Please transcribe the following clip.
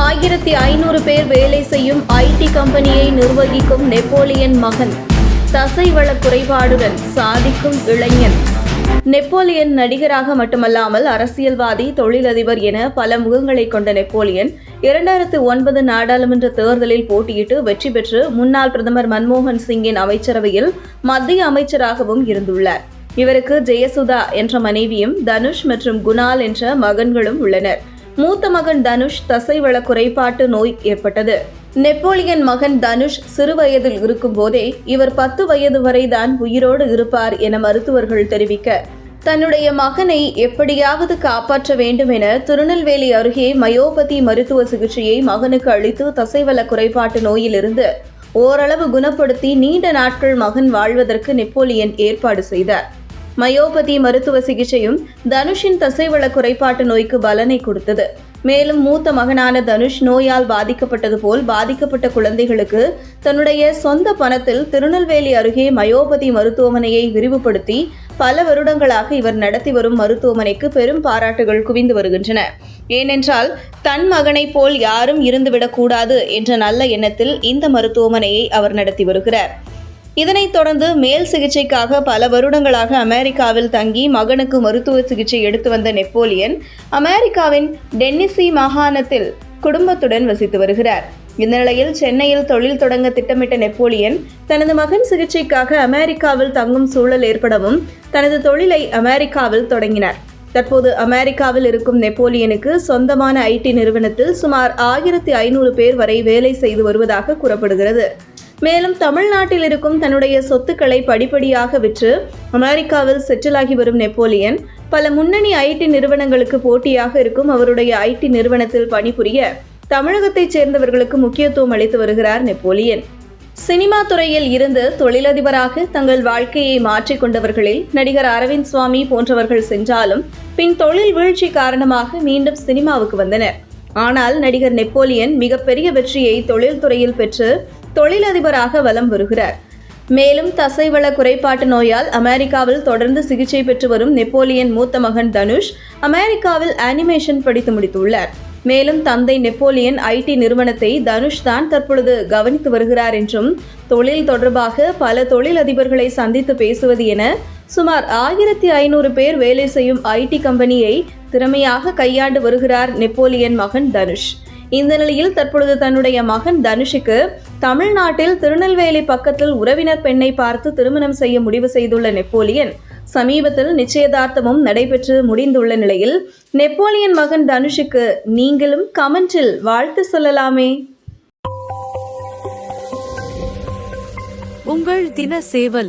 ஆயிரத்தி ஐநூறு பேர் வேலை செய்யும் ஐடி கம்பெனியை நிர்வகிக்கும் நெப்போலியன் மகன். தசைவள குறைபாடுடன் சாதிக்கும் இளைஞன். நெப்போலியன் நடிகராக மட்டுமல்லாமல் அரசியல்வாதி தொழிலதிபர் என பல முகங்களை கொண்ட நெப்போலியன் இரண்டாயிரத்து ஒன்பது நாடாளுமன்ற தேர்தலில் போட்டியிட்டு வெற்றி பெற்று முன்னாள் பிரதமர் மன்மோகன் சிங்கின் அமைச்சரவையில் மத்திய அமைச்சராகவும் இருந்துள்ளார். இவருக்கு ஜெயசுதா என்ற மனைவியும் தனுஷ் மற்றும் குணால் என்ற மகன்களும் உள்ளனர். மூத்த மகன் தனுஷ் தசைவள குறைபாட்டு நோய் ஏற்பட்டது. நெப்போலியன் மகன் தனுஷ் சிறு வயதில் இருக்கும்போதே இவர் பத்து வயது வரை தான் உயிரோடு இருப்பார் என மருத்துவர்கள் தெரிவிக்க தன்னுடைய மகனை எப்படியாவது காப்பாற்ற வேண்டும் என திருநெல்வேலி அருகே மயோபதி மருத்துவ சிகிச்சையை மகனுக்கு அளித்து தசைவள குறைபாட்டு நோயிலிருந்து ஓரளவு குணப்படுத்தி நீண்ட நாட்கள் மகன் வாழ்வதற்கு நெப்போலியன் ஏற்பாடு செய்தார். மயோபதி மருத்துவ சிகிச்சையும் தனுஷின் தசைவள குறைபாட்டு நோய்க்கு பலனை கொடுத்தது. மேலும் மூத்த மகனான தனுஷ் நோயால் பாதிக்கப்பட்டது போல் பாதிக்கப்பட்ட குழந்தைகளுக்கு தன்னுடைய சொந்த பணத்தில் திருநெல்வேலி அருகே மயோபதி மருத்துவமனையை விரிவுபடுத்தி பல வருடங்களாக இவர் நடத்தி வரும் மருத்துவமனைக்கு பெரும் பாராட்டுகள் குவிந்து வருகின்றன. ஏனென்றால் தன் மகனைப் போல் யாரும் இருந்துவிடக்கூடாது என்ற நல்ல எண்ணத்தில் இந்த மருத்துவமனையை அவர் நடத்தி வருகிறார். இதனைத் தொடர்ந்து மேல் சிகிச்சைக்காக பல வருடங்களாக அமெரிக்காவில் தங்கி மகனுக்கு மருத்துவ சிகிச்சை எடுத்து வந்த நெப்போலியன் அமெரிக்காவின் டென்னிசி மாகாணத்தில் குடும்பத்துடன் வசித்து வருகிறார். இந்த நிலையில் சென்னையில் தொழில் தொடங்க திட்டமிட்ட நெப்போலியன் தனது மகன் சிகிச்சைக்காக அமெரிக்காவில் தங்கும் சூழல் ஏற்படவும் தனது தொழிலை அமெரிக்காவில் தொடங்கினார். தற்போது அமெரிக்காவில் இருக்கும் நெப்போலியனுக்கு சொந்தமான ஐடி நிறுவனத்தில் சுமார் ஆயிரத்தி ஐநூறு பேர் வரை வேலை செய்து வருவதாக கூறப்படுகிறது. மேலும் தமிழ்நாட்டில் இருக்கும் தன்னுடைய சொத்துக்களை படிப்படியாக விற்று அமெரிக்காவில் செட்டிலாகி வரும் நெப்போலியன் பல முன்னணி ஐடி நிறுவனங்களுக்கு போட்டியாக இருக்கும் அவருடைய ஐடி நிறுவனத்தில் பணிபுரிய தமிழகத்தைச் சேர்ந்தவர்களுக்கு முக்கியத்துவம் அளித்து வருகிறார் நெப்போலியன். சினிமா துறையில் இருந்து தொழிலதிபராக தங்கள் வாழ்க்கையை மாற்றிக் கொண்டவர்களில் நடிகர் அரவிந்த் சுவாமி போன்றவர்கள் சென்றாலும் பின் தொழில் வீழ்ச்சி காரணமாக மீண்டும் சினிமாவுக்கு வந்தனர். ஆனால் நடிகர் நெப்போலியன் மிகப்பெரிய வெற்றியை தொழில்துறையில் பெற்று தொழிலதிபராக வலம் வருகிறார். மேலும் தசைவள குறைபாட்டு நோயால் அமெரிக்காவில் தொடர்ந்து சிகிச்சை பெற்று வரும் நெப்போலியன் மூத்த மகன் தனுஷ் அமெரிக்காவில் அனிமேஷன் படித்து முடித்துள்ளார். மேலும் தந்தை நெப்போலியன் ஐடி நிறுவனத்தை தனுஷ் தான் தற்பொழுது கவனித்து வருகிறார் என்றும் தொழில் தொடர்பாக பல தொழிலதிபர்களை சந்தித்து பேசுவது என சுமார் ஆயிரத்தி ஐநூறு பேர் வேலை செய்யும் ஐடி கம்பெனியை திறமையாக கையாண்டு வருகிறார் நெப்போலியன் மகன் தனுஷ். இந்த நிலையில் தற்பொழுது தன்னுடைய மகன் தனுஷுக்கு தமிழ்நாட்டில் திருநெல்வேலி பக்கத்தில் உறவினர் பெண்ணை பார்த்து திருமணம் செய்ய முடிவு செய்துள்ள நெப்போலியன் சமீபத்தில் நிச்சயதார்த்தமும் நடைபெற்று முடிந்துள்ள நிலையில் நெப்போலியன் மகன் தனுஷுக்கு நீங்களும் கமெண்டில் வாழ்த்து சொல்லலாமே. உங்கள் தின சேவல்